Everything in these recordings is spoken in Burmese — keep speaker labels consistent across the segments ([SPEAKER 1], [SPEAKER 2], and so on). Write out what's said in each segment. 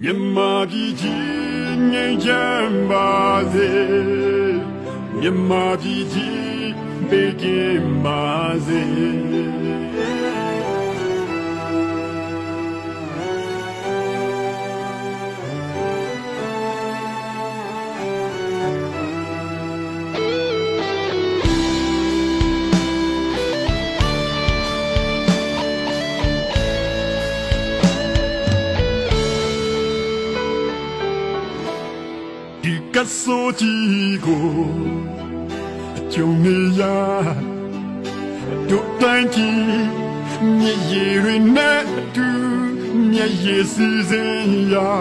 [SPEAKER 1] မြတ်မာပြည်ကြီးငြိမ်းချမ်းပါစေမြတ်မာပြည်ကြီးဘေးကင်းပါစေ ဒီကဆိုကြီးကိုအကျုံနေရတို့တိုင်းကြီးမြည်ရည်ရနဲ့အတူမြည်ရည်စီစဉ်ရာ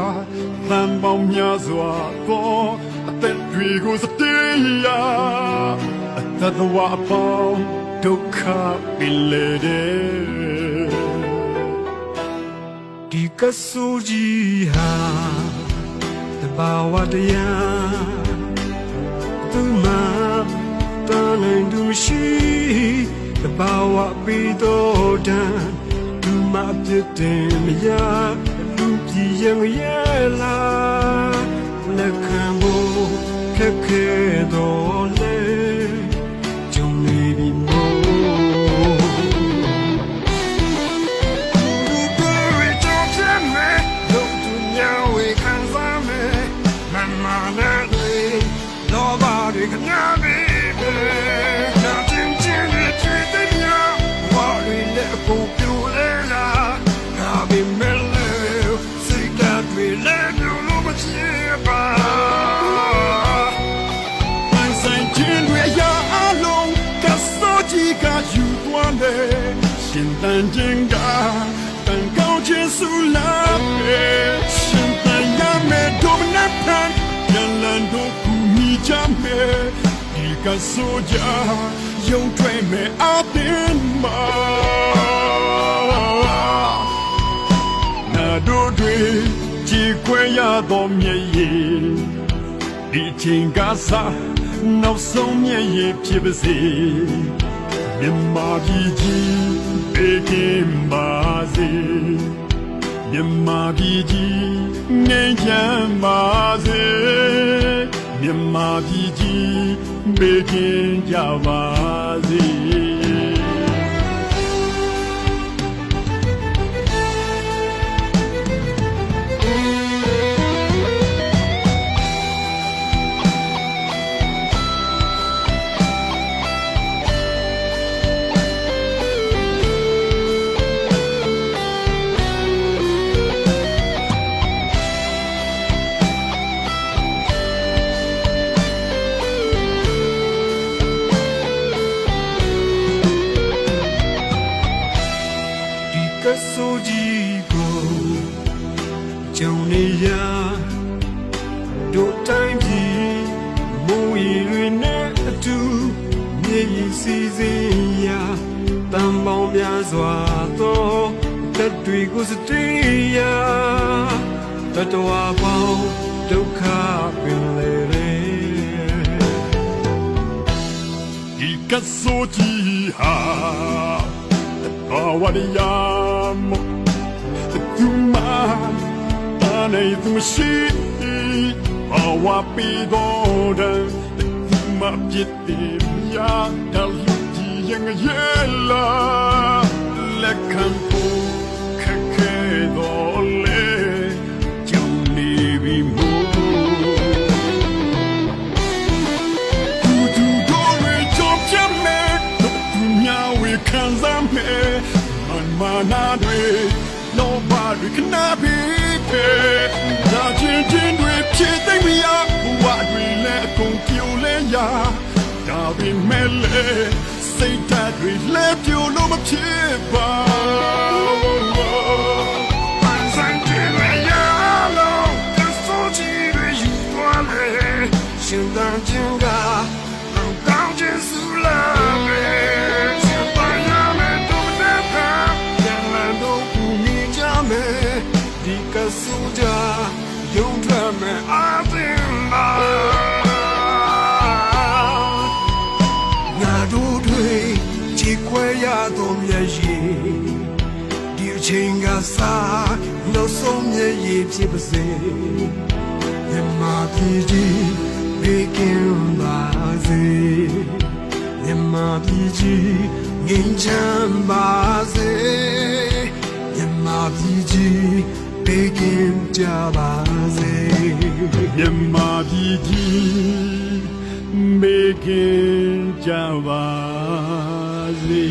[SPEAKER 1] သံပေါင်းများစွာသောအသက်တွေကိုစတေးရာအသက်တော်အပေါင်းဒုက္ခပင်လေတဲ့
[SPEAKER 2] ဒီကဆူကြီးဟာတ ဘာဝတရားသူမတန်နိုင်သူရှိတဘာဝပြီးတော့တန်သူမပြစ်တင်မရလူပြည်ရင်ရဲ့လားလက်ခံဖို့ခက်ခဲတော့လေ
[SPEAKER 1] ရာအလုံးကစောကြီးကယူသွားလေရှင်တန်ခြင်းကတန်ကောင်းခြင်းဆူလာပဲရှင်တန်ရမယ်ဒုမနဖန်ရန်လန်တို့ ကူမိကြမယ်ဒီကဆိုကြယုံထွက်မယ်အပင်မှာနာတို့တွေကြည်ခွဲရသောမျက်ရည်ဒီချိန်ကစားနောက်ဆုံးမြည့်ရဖြစ်ပါစေမြတ်မာပြည်ကြီးဘေးကင်းပါစေမြတ်မာပြည်ကြီးငြိမ်းချမ်းပါစေ မြတ်မာပြည်ကြီးဘေးကင်းကြပါစေ
[SPEAKER 2] ဒီကဆူကြီးကိုကြုံနေရတို့တိုင်းပြည်မူရည်တွေနဲ့အတူမြေကြီးစီစဉ်ရာတန်ပေါင်းများစွာသောတက်တွေကိုစတေးရာတတဝါပေါင်းဒုက္ခပင်လေရေ
[SPEAKER 1] ဒီကဆိုကြီးဟာဘာဝရယာ မသူမတာနေသူရှိဘာဝပီတော်တယ်သူမပြစ်တယ်ညာတော်လူကြီးရင်ရဲ့လာလ မာနာတွေလောဘတွေခဏပြီးပဲဒါချင်းချင်းတွေဖြစ်သိမ့်မရဘဝတွေလည်းအကုန်ပြိုလဲရဒါပေမဲ့လည်းစိတ်ဓာတ်တွေလည်းပြိုလို့မဖြစ်ပါ
[SPEAKER 3] ရှင်သာခြင်းက ဒီကဆူကြယုံထွက်မဲ့အာသင်ပါငါတို့တွေချီခွဲရသောမျက်ရည်ဒီအချိန်က
[SPEAKER 2] စားနောက်ဆုံးမျက်ရည်ဖြစ်ပါစေမြမပြည်ကြီးဘေးကင်းပါစေမြမပြည်ကြီးငြိမ်းချမ်းပါစေမြမပြည်ကြီး ဘေးကင်းကြပါစေ
[SPEAKER 1] မြန်မာပြည်ကြီးမေခင်ကြပါစေ